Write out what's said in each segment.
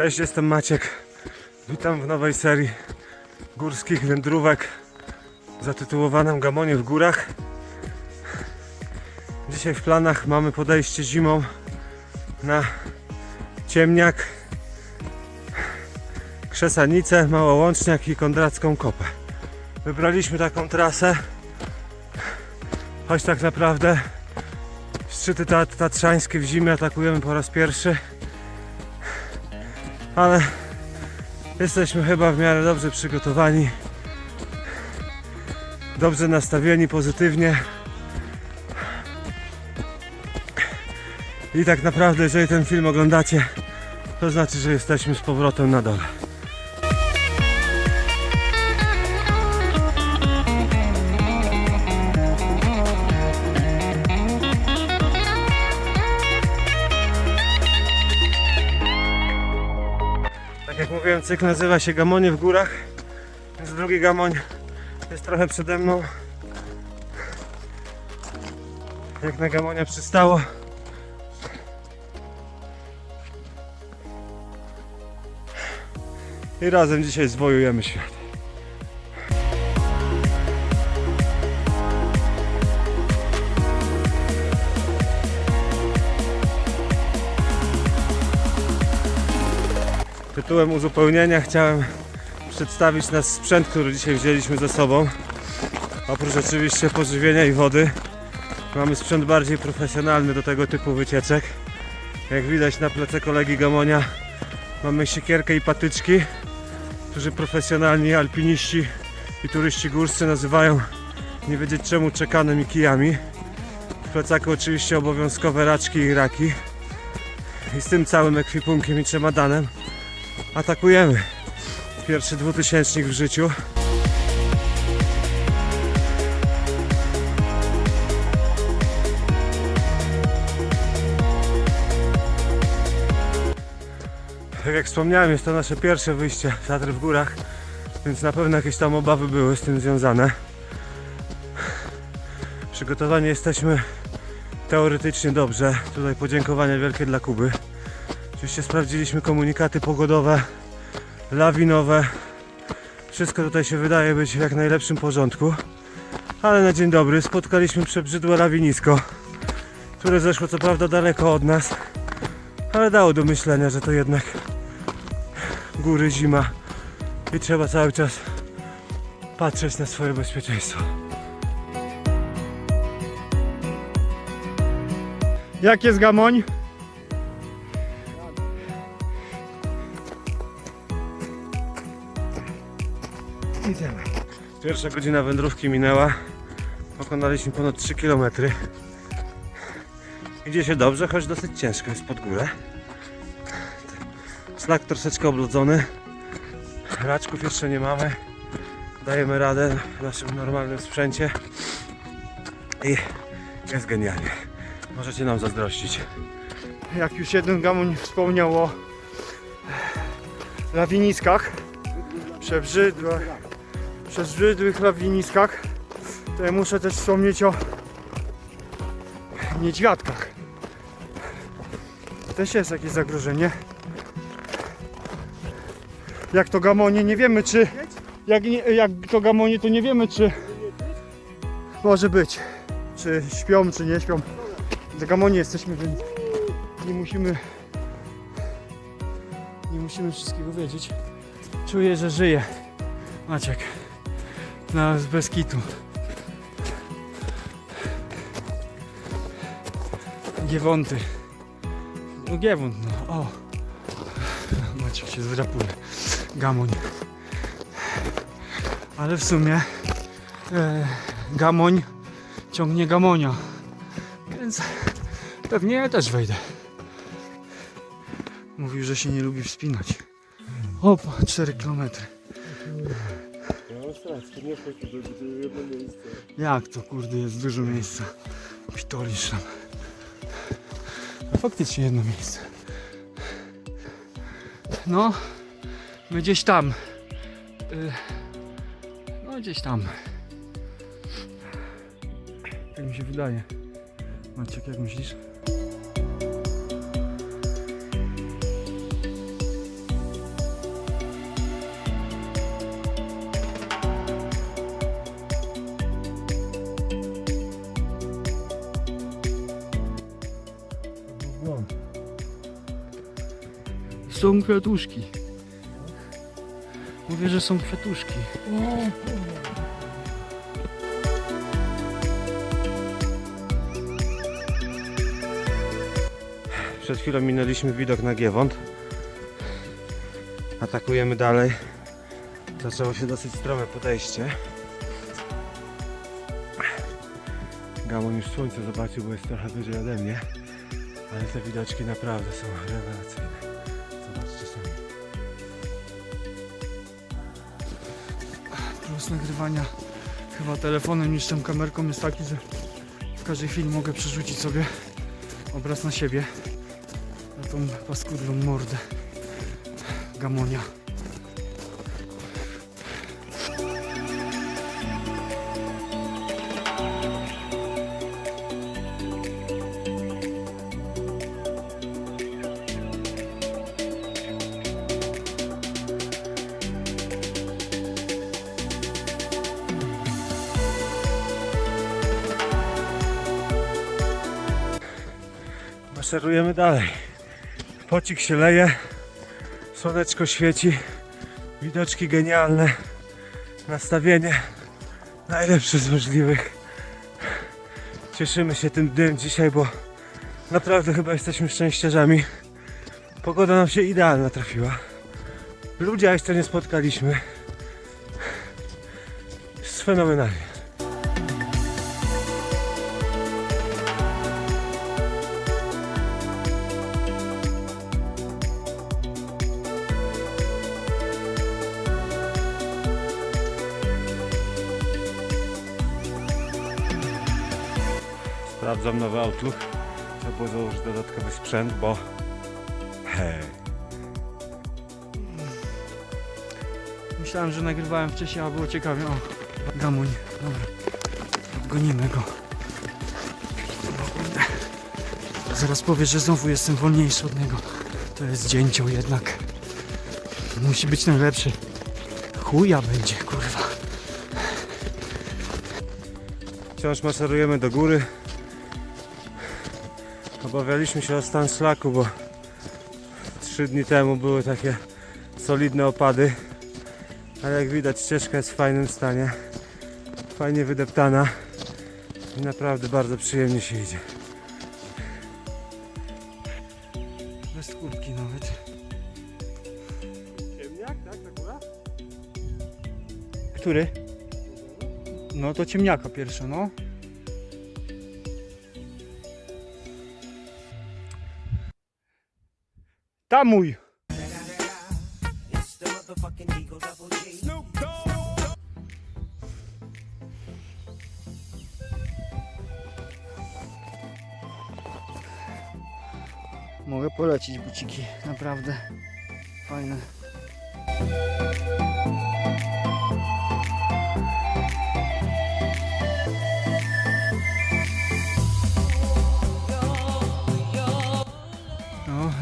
Cześć, jestem Maciek. Witam w nowej serii górskich wędrówek zatytułowanym Gamonie w górach. Dzisiaj w planach mamy podejście zimą na Ciemniak, Krzesanicę, Małołączniak i Kondracką Kopę. Wybraliśmy taką trasę, choć tak naprawdę szczyty tat- tatrzańskie w zimie atakujemy po raz pierwszy ale jesteśmy chyba w miarę dobrze przygotowani, dobrze nastawieni pozytywnie. I tak naprawdę, jeżeli ten film oglądacie, to znaczy, że jesteśmy z powrotem na dole. Cykl nazywa się Gamonie w górach, więc drugi gamoń jest trochę przede mną. Jak na gamonia przystało. I razem dzisiaj zwojujemy świat. Tytułem uzupełnienia chciałem przedstawić nasz sprzęt, który dzisiaj wzięliśmy ze sobą. Oprócz oczywiście pożywienia i wody, mamy sprzęt bardziej profesjonalny do tego typu wycieczek. Jak widać na plece kolegi Gamonia mamy siekierkę i patyczki, którzy profesjonalni alpiniści i turyści górscy nazywają nie wiedzieć czemu czekanem i kijami. W plecaku oczywiście obowiązkowe raczki i raki. I z tym całym ekwipunkiem i czemadanem atakujemy. Pierwszy dwutysięcznik w życiu. Tak jak wspomniałem, jest to nasze pierwsze wyjście z Tatry w górach, więc na pewno jakieś tam obawy były z tym związane. Przygotowani jesteśmy teoretycznie dobrze. Tutaj podziękowania wielkie dla Kuby. Oczywiście sprawdziliśmy komunikaty pogodowe, lawinowe. Wszystko tutaj się wydaje być w jak najlepszym porządku. Ale na dzień dobry spotkaliśmy przebrzydłe lawinisko, które zeszło co prawda daleko od nas, ale dało do myślenia, że to jednak góry, zima i trzeba cały czas patrzeć na swoje bezpieczeństwo. Jak jest gamoń? Pierwsza godzina wędrówki minęła. Pokonaliśmy ponad 3 km. Idzie się dobrze, choć dosyć ciężko jest pod górę. Szlak troszeczkę oblodzony. Raczków jeszcze nie mamy. Dajemy radę w naszym normalnym sprzęcie. I jest genialnie. Możecie nam zazdrościć. Jak już jeden gamoń wspomniał o lawiniskach, przebrzydłe, przebrzydłych lawiniskach, to ja muszę też wspomnieć o niedźwiadkach. Też jest jakieś zagrożenie. Jak to gamonie, nie wiemy czy... Jak, nie, jak to gamonie, to nie wiemy czy... Może być. Czy śpią, czy nie śpią. W gamonie jesteśmy, więc nie musimy nie musimy wszystkiego wiedzieć. Czuję, że żyje. Maciek. Na z bez kitu. Giewonty. No giewont, no. O. Maciek się zdrapuje. Gamoń. Ale w sumie e, gamoń ciągnie gamonia. Więc pewnie ja też wejdę. Mówił, że się nie lubi wspinać. Opa, 4 km. Jak to kurde jest dużo miejsca. Pitolisz tam. A faktycznie jedno miejsce. No, my gdzieś tam. Y, No gdzieś tam. Tak mi się wydaje. Maciek, jak myślisz? Są kwiatuszki. Mówię, że są kwiatuszki. Przed chwilą minęliśmy widok na Giewont. Atakujemy dalej. Zaczęło się dosyć strome podejście. Gamon już słońce zobaczył, bo jest trochę wyżej ode mnie. Ale te widoczki naprawdę są rewelacyjne. Nagrywania chyba telefonem niż tą kamerką jest taki, że w każdej chwili mogę przerzucić sobie obraz na siebie. Na tą paskudną mordę gamonia. Maszerujemy dalej. Pocik się leje, słoneczko świeci, widoczki genialne, nastawienie najlepsze z możliwych. Cieszymy się tym dniem dzisiaj, bo naprawdę chyba jesteśmy szczęściarzami. Pogoda nam się idealna trafiła. Ludzie jeszcze nie spotkaliśmy. Jest fenomenalnie. Sprawdzam nowy Outlook. Trzeba było założyć dodatkowy sprzęt, bo hej, Myślałem, że nagrywałem wcześniej, a było ciekawie. O, gamoń. Dobra. Gonimy go. Zaraz powie, że znowu jestem wolniejszy od niego. To jest dzięcioł jednak. Musi być najlepszy. Chuja będzie, kurwa. wciąż maszerujemy do góry. Obawialiśmy się o stan szlaku, bo trzy dni temu były takie solidne opady. Ale jak widać ścieżka jest w fajnym stanie. Fajnie wydeptana. I naprawdę bardzo przyjemnie się idzie. Bez kurtki nawet. Ciemniak, tak? Na górę? Który? No to ciemniaka pierwsza, no. Tamuj! Mogę polecić buciki, naprawdę fajne.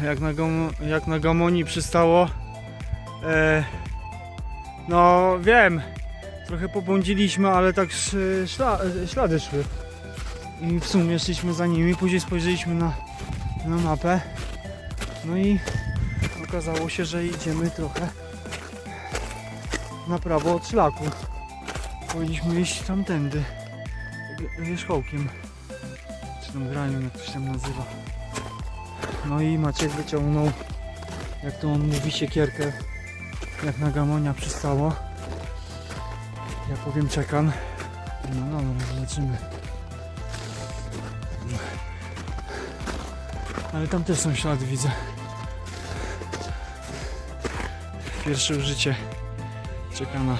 Jak na, gom, jak na Gamonii przystało. E, no, wiem, trochę pobłądziliśmy, ale tak sz, szla, ślady szły. I w sumie szliśmy za nimi, później spojrzeliśmy na, na mapę. No i okazało się, że idziemy trochę na prawo od szlaku. Powinniśmy iść tamtędy, wierzchołkiem. Czy tam graniem, jak to się tam nazywa. No i Maciek wyciągnął, jak to on mówi, siekierkę, jak na gamonia przystało. Ja powiem czekan. No dobra, zobaczymy. Ale tam też są ślady, widzę. Pierwsze użycie czekana.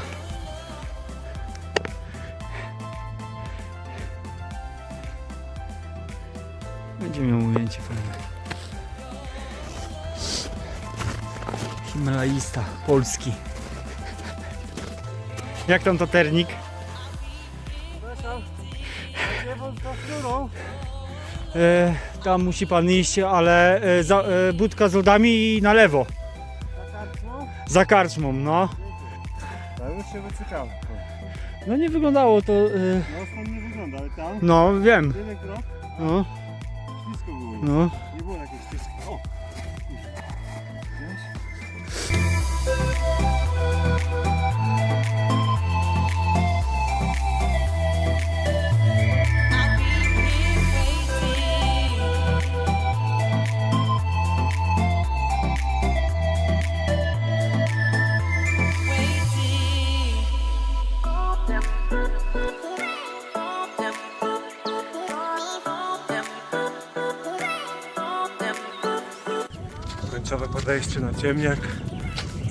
Będzie miał ujęcie fajne. Himalaista, polski. Jak tam taternik? E, tam musi pan iść, ale e, za, e, budka z lodami i na lewo. Za karczmą, no. To już się wycykało. No nie wyglądało to. E, No stąd nie wygląda, ale tam no wiem. elektro No, ślisko było. no. Nie było jakieś ścieżki. Wejście na ciemniak.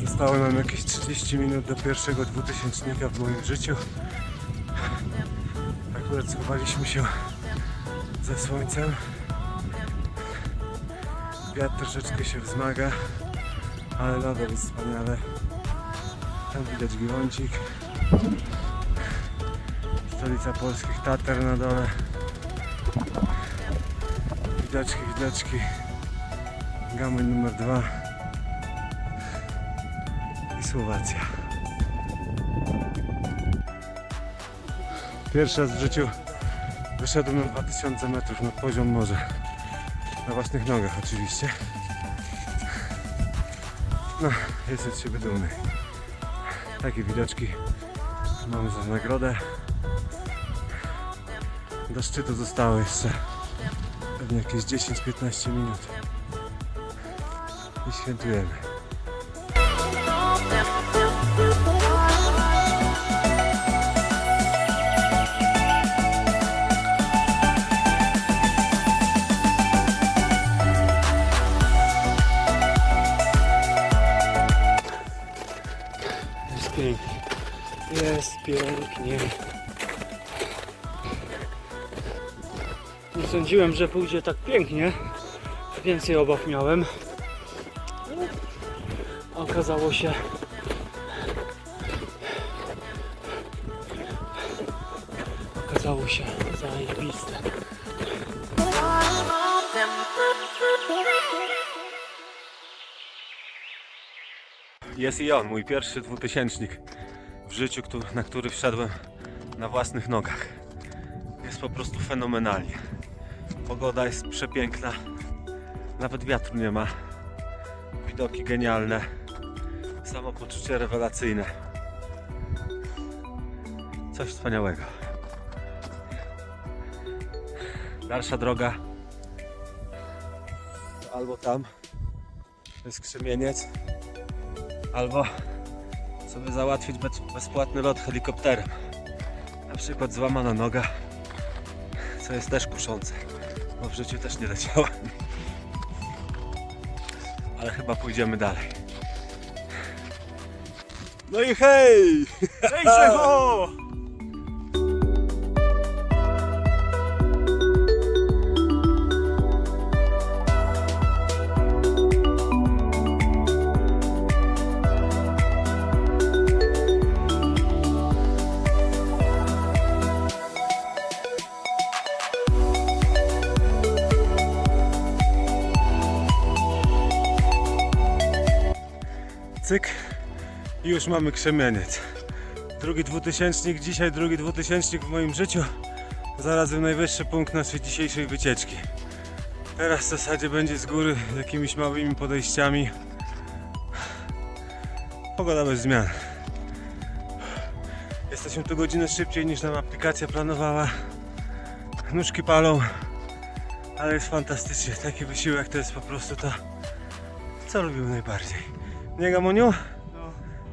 Zostało nam jakieś 30 minut do pierwszego dwutysięcznika w moim życiu. Akurat schowaliśmy się ze słońcem. Wiatr troszeczkę się wzmaga, ale nadal jest wspaniale. Tam widać Giłącik. Stolica polskich Tater na dole. Widoczki, widoczki. Gamoń numer dwa. I Słowacja. Pierwszy raz w życiu wyszedłem na 2000 metrów nad poziom morza. Na własnych nogach oczywiście. No, jestem z siebie dumny. Takie widoczki mamy za nagrodę. Do szczytu zostało jeszcze pewnie jakieś 10-15 minut. I świętujemy. Jest pięknie. Jest pięknie. Nie sądziłem, że pójdzie tak pięknie. Więcej obaw miałem. Okazało się. Okazało się zajebiste. Jest i on, mój pierwszy dwutysięcznik w życiu, na który wszedłem na własnych nogach. Jest po prostu fenomenalnie. Pogoda jest przepiękna, nawet wiatru nie ma. Widoki genialne, samopoczucie rewelacyjne. Coś wspaniałego. Dalsza droga albo tam, jest krzemieniec, albo sobie załatwić bez, bezpłatny lot helikopterem. Na przykład złamana noga, co jest też kuszące, bo w życiu też nie leciałem. Ale chyba pójdziemy dalej. No i hej! Hej, Szecho! już mamy krzemieniec. Drugi dwutysięcznik, dzisiaj drugi dwutysięcznik w moim życiu. Zarazem najwyższy punkt naszej dzisiejszej wycieczki. Teraz w zasadzie będzie z góry z jakimiś małymi podejściami. Pogoda bez zmian. Jesteśmy tu godzinę szybciej niż nam aplikacja planowała. Nóżki palą, ale jest fantastycznie. Taki wysiłek to jest po prostu to, co lubimy najbardziej. Nie Gamoniu?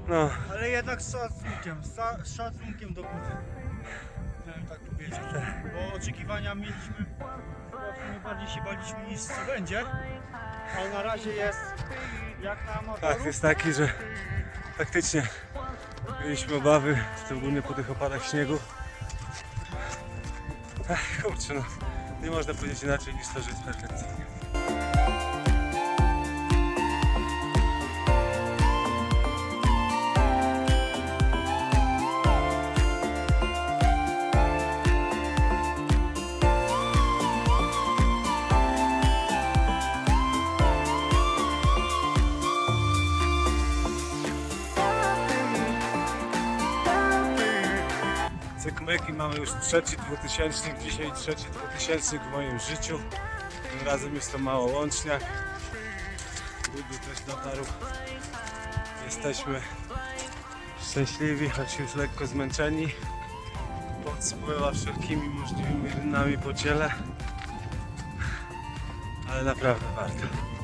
No, ale jednak z szacunkiem, z, szacunkiem do góry. Chciałem tak powiedzieć. Bo oczekiwania mieliśmy, trochę bardziej się baliśmy niż co będzie. Ale na razie jest jak na amatorów. fakt jest taki, że faktycznie mieliśmy obawy, szczególnie po tych opadach śniegu. Ach, kurczę, no, nie można powiedzieć inaczej niż to, że jest perfekcyjnie. I mamy już trzeci dwutysięcznik, dzisiaj trzeci dwutysięcznik w moim życiu. Tym razem jest to mało łączniak. Gudu też dotarł. Jesteśmy szczęśliwi, choć już lekko zmęczeni. Pot spływa wszelkimi możliwymi rynami po ciele. Ale naprawdę warto.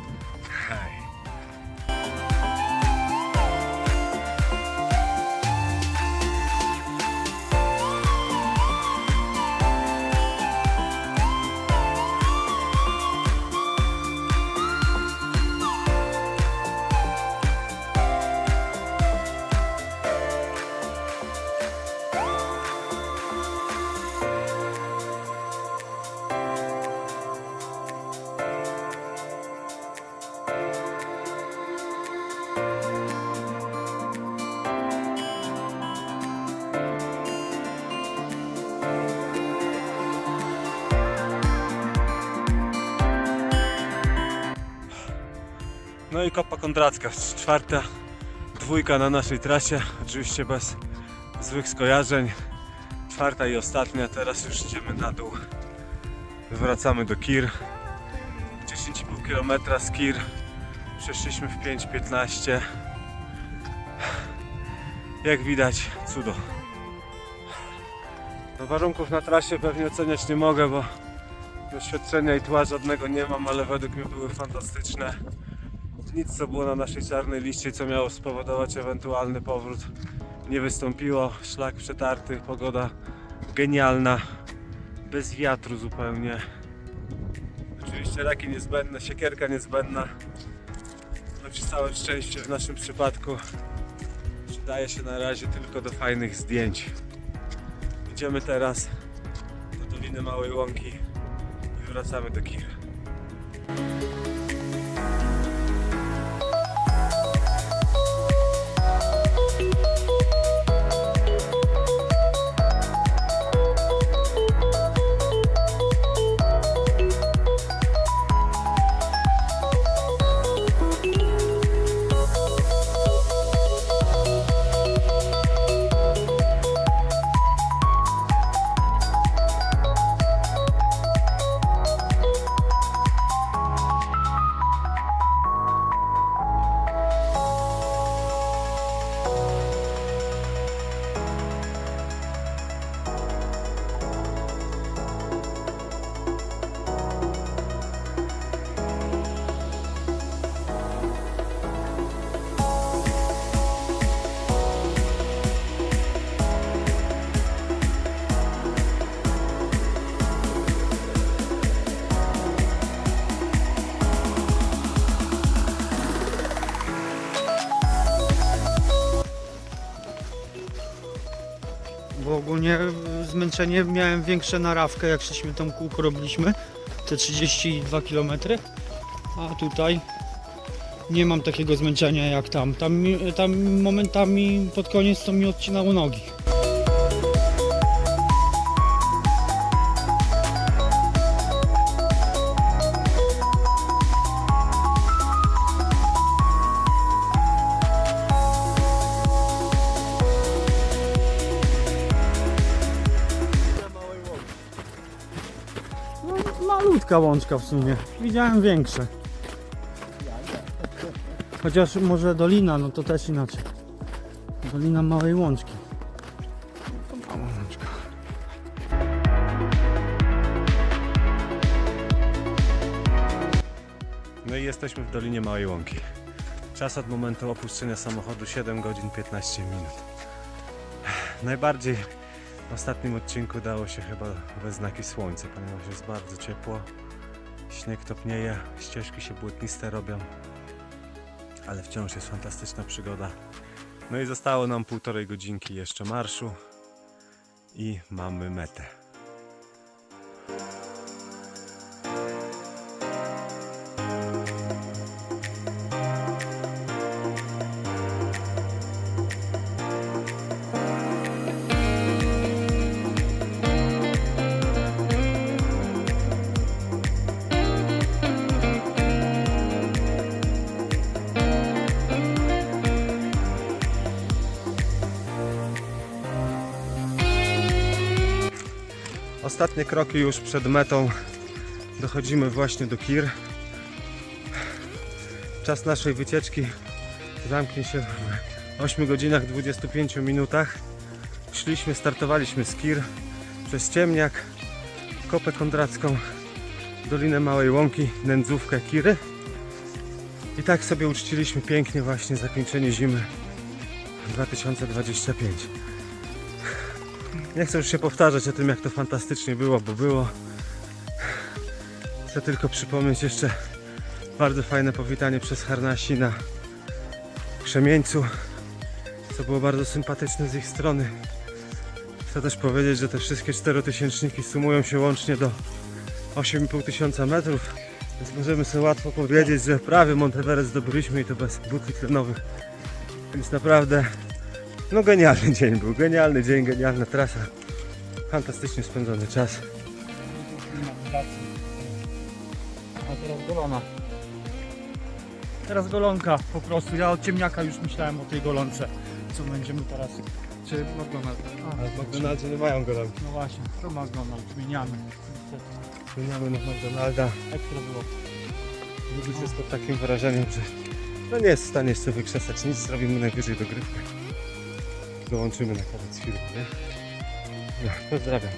No i Kopa Kondracka, czwarta dwójka na naszej trasie, oczywiście bez złych skojarzeń. Czwarta i ostatnia, teraz już idziemy na dół. Wracamy do Kir. 10,5 km z Kir. Przeszliśmy w 5.15. Jak widać, cudo. No warunków na trasie pewnie oceniać nie mogę, bo doświadczenia i tła żadnego nie mam, ale według mnie były fantastyczne. Nic co było na naszej czarnej liście, co miało spowodować ewentualny powrót, nie wystąpiło. Szlak przetarty, pogoda genialna, bez wiatru zupełnie. Oczywiście raki niezbędne, siekierka niezbędna. Choć całe szczęście w naszym przypadku przydaje się na razie tylko do fajnych zdjęć. Idziemy teraz do Doliny Małej Łąki i wracamy do Kir. Bo ogólnie y, zmęczenie miałem większe na rawkę, jak szliśmy tam kółko robiliśmy, te 32 km. A tutaj nie mam takiego zmęczenia jak tam. Tam, tam momentami pod koniec to mi odcinało nogi. Malutka łączka w sumie. Widziałem większe. Chociaż może Dolina, no to też inaczej. Dolina Małej Łączki. No i jesteśmy w Dolinie Małej Łąki. Czas od momentu opuszczenia samochodu 7 godzin 15 minut. Najbardziej w ostatnim odcinku dało się chyba we znaki słońca, ponieważ jest bardzo ciepło. Śnieg topnieje, ścieżki się błękniste robią. Ale wciąż jest fantastyczna przygoda. No i zostało nam półtorej godzinki jeszcze marszu i mamy metę. Ostatnie kroki już przed metą. Dochodzimy właśnie do Kir. Czas naszej wycieczki zamknie się w 8 godzinach 25 minutach. Szliśmy, startowaliśmy z Kir przez Ciemniak, Kopę Kondracką, Dolinę Małej Łąki, Nędzówkę Kiry. I tak sobie uczciliśmy pięknie właśnie zakończenie zimy 2025. Nie chcę już się powtarzać o tym, jak to fantastycznie było, bo było. Chcę tylko przypomnieć jeszcze bardzo fajne powitanie przez Harnasi na Krzemieńcu, co było bardzo sympatyczne z ich strony. Chcę też powiedzieć, że te wszystkie czterotysięczniki sumują się łącznie do 8,5 tysiąca metrów, więc możemy sobie łatwo powiedzieć, że prawie Monteverest zdobyliśmy i to bez butli tlenowych. Więc naprawdę no genialny dzień był, genialny dzień, genialna trasa. Fantastycznie spędzony czas. A teraz Dolona. Teraz golonka po prostu. Ja od ciemniaka już myślałem o tej golonce. Co będziemy teraz? Czy McDonald's? Ale w McDonaldzie nie mają golonki. No właśnie, to McDonald's. Zmieniamy. Niestety. Zmieniamy na McDonalda. Ekstra było. Lubić jest pod takim wrażeniem, że no nie jest w stanie jeszcze wykrzesać nic, zrobimy najwyżej dogrywkę. Dołączymy na koniec filmu, nie? No, pozdrawiam.